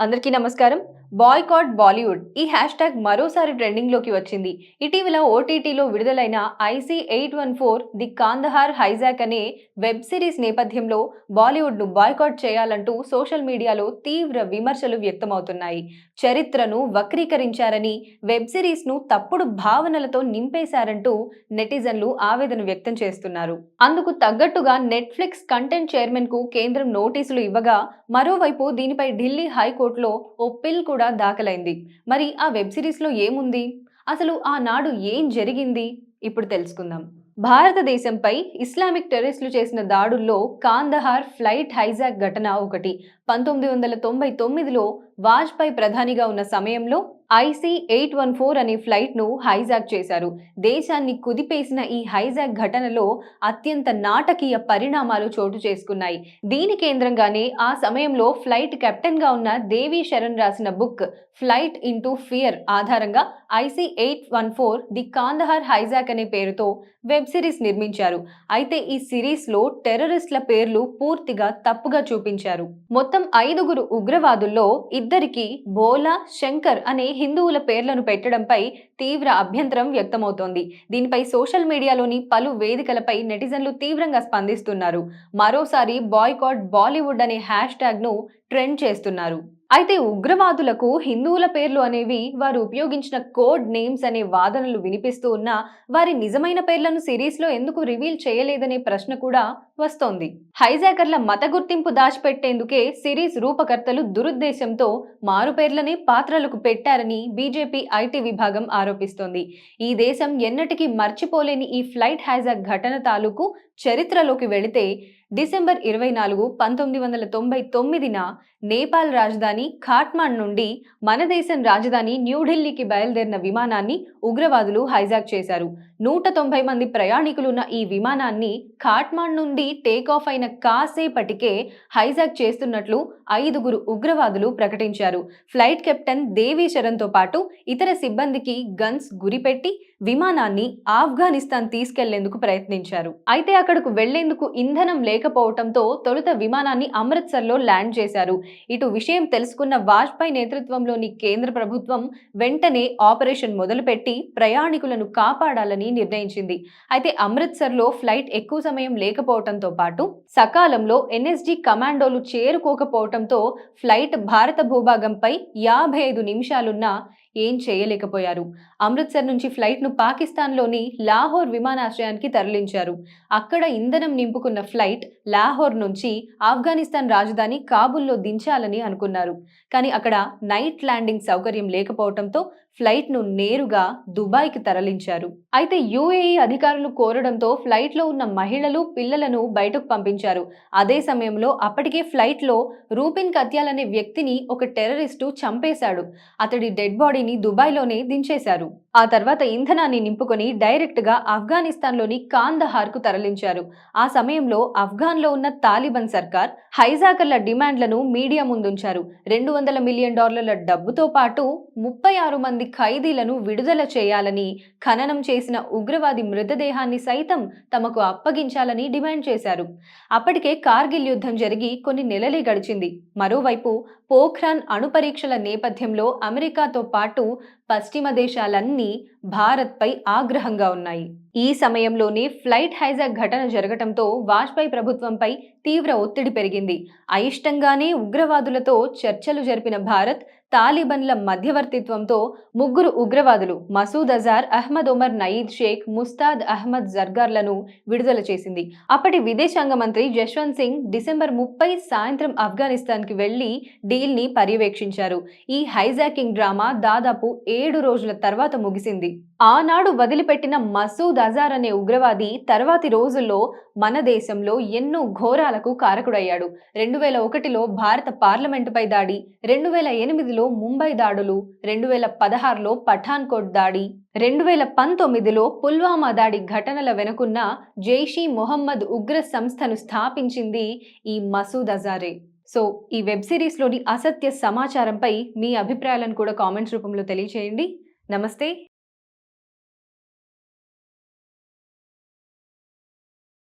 అందరికీ నమస్కారం. బాయ్కాట్ బాలీవుడ్ ఈ హ్యాష్ ట్యాగ్ మరోసారి ట్రెండింగ్లోకి వచ్చింది. ఇటీవల ఓటీటీలో విడుదలైన IC eight one four the Kandahar hijack అనే వెబ్ సిరీస్ నేపథ్యంలో బాలీవుడ్ను బాయ్కాట్ చేయాలంటూ సోషల్ మీడియాలో తీవ్ర విమర్శలు వ్యక్తమవుతున్నాయి. చరిత్రను వక్రీకరించారని వెబ్ సిరీస్ను తప్పుడు భావనలతో నింపేశారంటూ నెటిజన్లు ఆవేదన వ్యక్తం చేస్తున్నారు. అందుకు తగ్గట్టుగా నెట్ఫ్లిక్స్ కంటెంట్ చైర్మన్కు కేంద్రం నోటీసులు ఇవ్వగా మరోవైపు దీనిపై ఢిల్లీ హైకోర్టులో ఓ పిల్ కూడా దాఖలైంది. మరి ఆ వెబ్ సిరీస్లో ఏముంది? అసలు ఆనాడు ఏం జరిగింది? ఇప్పుడు తెలుసుకుందాం. భారతదేశంపై ఇస్లామిక్ టెర్రరిస్టులు చేసిన దాడుల్లో కాందహార్ ఫ్లైట్ హైజాక్ ఘటన ఒకటి. పంతొమ్మిది వందల తొంభై తొమ్మిదిలో వాజ్పేయి ప్రధానిగా ఉన్న సమయంలో ఐసీ ఎయిట్ వన్ ఫోర్ అనే ఫ్లైట్ను హైజాక్ చేశారు. దేశాన్ని కుదిపేసిన ఈ హైజాక్ ఘటనలో అత్యంత నాటకీయ పరిణామాలు చోటు చేసుకున్నాయి. దీని కేంద్రంగానే ఆ సమయంలో ఫ్లైట్ కెప్టెన్గా ఉన్న దేవి శరణ్ రాసిన బుక్ ఫ్లైట్ ఇంటూ ఫియర్ ఆధారంగా IC eight one four the Kandahar hijack అనే పేరుతో వెబ్ సిరీస్ నిర్మించారు. అయితే ఈ సిరీస్లో టెర్రరిస్టుల పేర్లు పూర్తిగా తప్పుగా చూపించారు. మొత్తం ఐదుగురు ఉగ్రవాదుల్లో ఇద్దరికి బోలా శంకర్ అనే హిందువుల పేర్లను పెట్టడంపై తీవ్ర అభ్యంతరం వ్యక్తమవుతోంది. దీనిపై సోషల్ మీడియాలోని పలు వేదికలపై నెటిజన్లు తీవ్రంగా స్పందిస్తున్నారు. మరోసారి బాయ్కాట్ బాలీవుడ్ అనే హ్యాష్ ట్యాగ్ను ట్రెండ్ చేస్తున్నారు. అయితే ఉగ్రవాదులకు హిందువుల పేర్లు అనేవి వారు ఉపయోగించిన కోడ్ నేమ్స్ అనే వాదనలు వినిపిస్తూ ఉన్నా వారి నిజమైన పేర్లను సిరీస్లో ఎందుకు రివీల్ చేయలేదనే ప్రశ్న కూడా వస్తోంది. హైజాకర్ల మత గుర్తింపు దాచిపెట్టేందుకే సిరీస్ రూపకర్తలు దురుద్దేశంతో మారుపేర్లనే పాత్రలకు పెట్టారని బీజేపీ ఐటీ విభాగం ఆరోపిస్తోంది. ఈ దేశం ఎన్నటికీ మర్చిపోలేని ఈ ఫ్లైట్ హైజాక్ ఘటన తాలూకు చరిత్రలోకి వెళితే డిసెంబర్ ఇరవై నాలుగు పంతొమ్మిది వందల తొంభై తొమ్మిదిన నేపాల్ రాజధాని ఖాట్మాండ్ నుండి మన దేశం రాజధాని న్యూఢిల్లీకి బయలుదేరిన విమానాన్ని ఉగ్రవాదులు హైజాక్ చేశారు. నూట తొంభై మంది ప్రయాణికులున్న ఈ విమానాన్ని ఖాట్మాండ్ నుండి టేక్ ఆఫ్ అయిన కాసేపటికే హైజాక్ చేస్తున్నట్లు ఐదుగురు ఉగ్రవాదులు ప్రకటించారు. ఫ్లైట్ కెప్టెన్ దేవీ శరణ్తో పాటు ఇతర సిబ్బందికి గన్స్ గురిపెట్టి విమానాన్ని ఆఫ్ఘనిస్తాన్ తీసుకెళ్ళేందుకు ప్రయత్నించారు. అయితే అక్కడకు వెళ్ళేందుకు ఇంధనం లేకపోవడంతో తొలుత విమానాన్ని అమృత్సర్లో ల్యాండ్ చేశారు. ఇటు విషయం తెలుసుకున్న వాజ్పేయి నేతృత్వంలోని కేంద్ర ప్రభుత్వం వెంటనే ఆపరేషన్ మొదలుపెట్టి ప్రయాణికులను కాపాడాలని నిర్ణయించింది. అయితే అమృత్సర్లో ఫ్లైట్ ఎక్కువ సమయం లేకపోవడంతో పాటు సకాలంలో ఎన్ఎస్జీ కమాండోలు చేరుకోకపోవడంతో ఫ్లైట్ భారత భూభాగంపై యాభై ఐదు నిమిషాలున్న ఏం చేయలేకపోయారు. అమృత్సర్ నుంచి ఫ్లైట్ను పాకిస్తాన్లోని లాహోర్ విమానాశ్రయానికి తరలించారు. అక్కడ ఇంధనం నింపుకున్న ఫ్లైట్ లాహోర్ నుంచి ఆఫ్ఘనిస్తాన్ రాజధాని కాబుల్లో దించాలని అనుకున్నారు. కానీ అక్కడ నైట్ ల్యాండింగ్ సౌకర్యం లేకపోవడంతో ఫ్లైట్ను నేరుగా దుబాయ్కి తరలించారు. అయితే యుఏఈ అధికారులు కోరడంతో ఫ్లైట్లో ఉన్న మహిళలు పిల్లలను బయటకు పంపించారు. అదే సమయంలో అప్పటికే ఫ్లైట్లో రూపిన్ కత్యాల్ అనే వ్యక్తిని ఒక టెర్రరిస్టు చంపేశాడు. అతడి డెడ్ బాడీని దుబాయ్లోనే దించేశారు. ఆ తర్వాత ఇంధనాన్ని నింపుకొని డైరెక్ట్గా ఆఫ్ఘనిస్తాన్లోని కాందహార్కు తరలించారు. ఆ సమయంలో ఆఫ్ఘాన్లో ఉన్న తాలిబాన్ సర్కార్ హైజాకర్ల డిమాండ్లను మీడియా ముందుంచారు. రెండు వందల మిలియన్ డాలర్ల డబ్బుతో పాటు ముప్పై ఆరు మంది ఖైదీలను విడుదల చేయాలని ఖననం చేసిన ఉగ్రవాది మృతదేహాన్ని సైతం తమకు అప్పగించాలని డిమాండ్ చేశారు. అప్పటికే కార్గిల్ యుద్ధం జరిగి కొన్ని నెలలే గడిచింది. మరోవైపు పోఖ్రాన్ అణుపరీక్షల నేపథ్యంలో అమెరికాతో పాటు పశ్చిమ దేశాలన్నీ any భారత్పై ఆగ్రహంగా ఉన్నాయి. ఈ సమయంలోనే ఫ్లైట్ హైజాక్ ఘటన జరగటంతో వాజ్పేయి ప్రభుత్వంపై తీవ్ర ఒత్తిడి పెరిగింది. అయిష్టంగానే ఉగ్రవాదులతో చర్చలు జరిపిన భారత్ తాలిబన్ల మధ్యవర్తిత్వంతో ముగ్గురు ఉగ్రవాదులు మసూద్ అజార్ అహ్మద్ ఒమర్ నయీద్ షేక్ ముస్తాద్ అహ్మద్ జర్గార్లను విడుదల చేసింది. అప్పటి విదేశాంగ మంత్రి జశ్వంత్ సింగ్ డిసెంబర్ ముప్పై సాయంత్రం ఆఫ్ఘనిస్తాన్కి వెళ్ళి డీల్ని పర్యవేక్షించారు. ఈ హైజాకింగ్ డ్రామా దాదాపు ఏడు రోజుల తర్వాత ముగిసింది. ఆనాడు వదిలిపెట్టిన మసూద్ అజార్ అనే ఉగ్రవాది తర్వాతి రోజుల్లో మన దేశంలో ఎన్నో ఘోరాలకు కారకుడయ్యాడు. రెండు వేల ఒకటిలో భారత పార్లమెంటుపై దాడి రెండు వేల ఎనిమిదిలో ముంబై దాడులు రెండు వేల పదహారులో పఠాన్కోట్ దాడి రెండు వేల పంతొమ్మిదిలో పుల్వామా దాడి ఘటనల వెనుకున్న జైషీ మొహమ్మద్ ఉగ్ర సంస్థను స్థాపించింది ఈ మసూద్ అజారే. సో ఈ వెబ్ సిరీస్లోని అసత్య సమాచారంపై మీ అభిప్రాయాలను కూడా కామెంట్స్ రూపంలో తెలియచేయండి. నమస్తే.